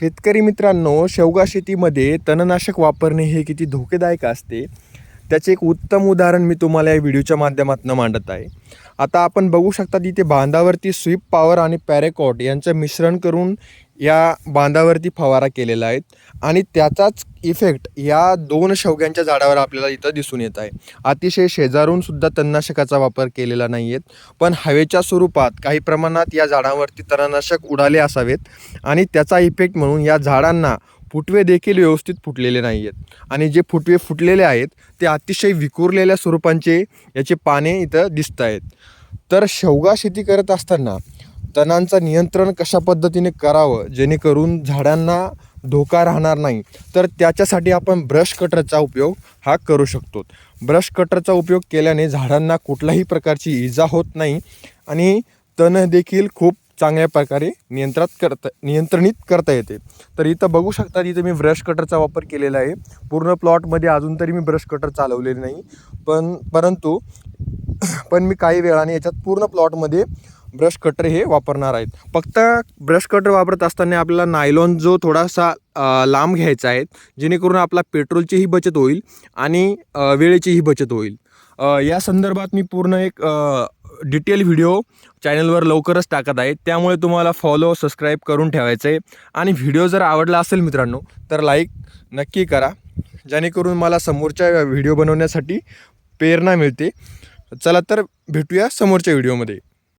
शेतकरी मित्रांनो शेवगा शेतीमध्ये तणनाशक वापरणे हे किती धोकेदायक असते? त्याचे एक उत्तम उदाहरण मी तुम्हाला या व्हिडिओच्या माध्यमातून मांडत आहे. आता आपण बघू शकता इथे बांधावरती स्वीप पॉवर आणि पॅरेकॉट यांचं मिश्रण करून या बांधावरती फवारा केलेला आहे आणि त्याचाच इफेक्ट या दोन शेवग्यांच्या झाडावर आपल्याला इथं दिसून येत आहे. अतिशय शेजारूनसुद्धा तणनाशकाचा वापर केलेला नाही आहेत पण हवेच्या स्वरूपात काही प्रमाणात या झाडांवरती तणनाशक उडाले असावेत आणि त्याचा इफेक्ट म्हणून या झाडांना फुटवे देखील व्यवस्थित फुटलेले नाही आहेत आणि जे फुटवे फुटलेले आहेत ते अतिशय विखुरलेल्या स्वरूपांचे याचे पाने इथं दिसत आहेत. तर शेवगा शेती करत असताना तणांचं नियंत्रण कशा पद्धतीने करावं? जेणेकरून झाडांना धोका राहणार नाही. तर त्याच्यासाठी आपण ब्रश कटरचा उपयोग हा करू शकतो. ब्रश कटरचा उपयोग केल्याने झाडांना कुठल्याही प्रकारची इजा होत नाही आणि तण देखील खूप चांगल्या प्रकारे नियंत्रणात करता नियंत्रणित करता येते. तर इथं बघू शकता इथं मी ब्रश कटरचा वापर केलेला आहे. पूर्ण प्लॉटमध्ये अजून तरी मी ब्रश कटर चालवलेले नाही. पण परंतु पण मी काही वेळाने याच्यात पूर्ण प्लॉटमध्ये ब्रश कटर हे वापरणार आहेत. फक्त ब्रश कटर वापरत असताना आपल्याला नायलॉन जो थोडासा लांब घ्यायचा आहे जेणेकरून आपला पेट्रोलचीही बचत होईल आणि वेळेचीही बचत होईल. या संदर्भात मी पूर्ण एक डिटेल व्हिडिओ चॅनलवर लवकरच टाकत आहे. त्यामुळे तुम्हाला फॉलो सबस्क्राईब करून ठेवायचं आहे आणि व्हिडिओ जर आवडला असेल मित्रांनो तर लाईक नक्की करा. जेणेकरून मला समोरच्या व्हिडिओ बनवण्यासाठी प्रेरणा मिळते. चला तर भेटूया समोरच्या व्हिडिओमध्ये.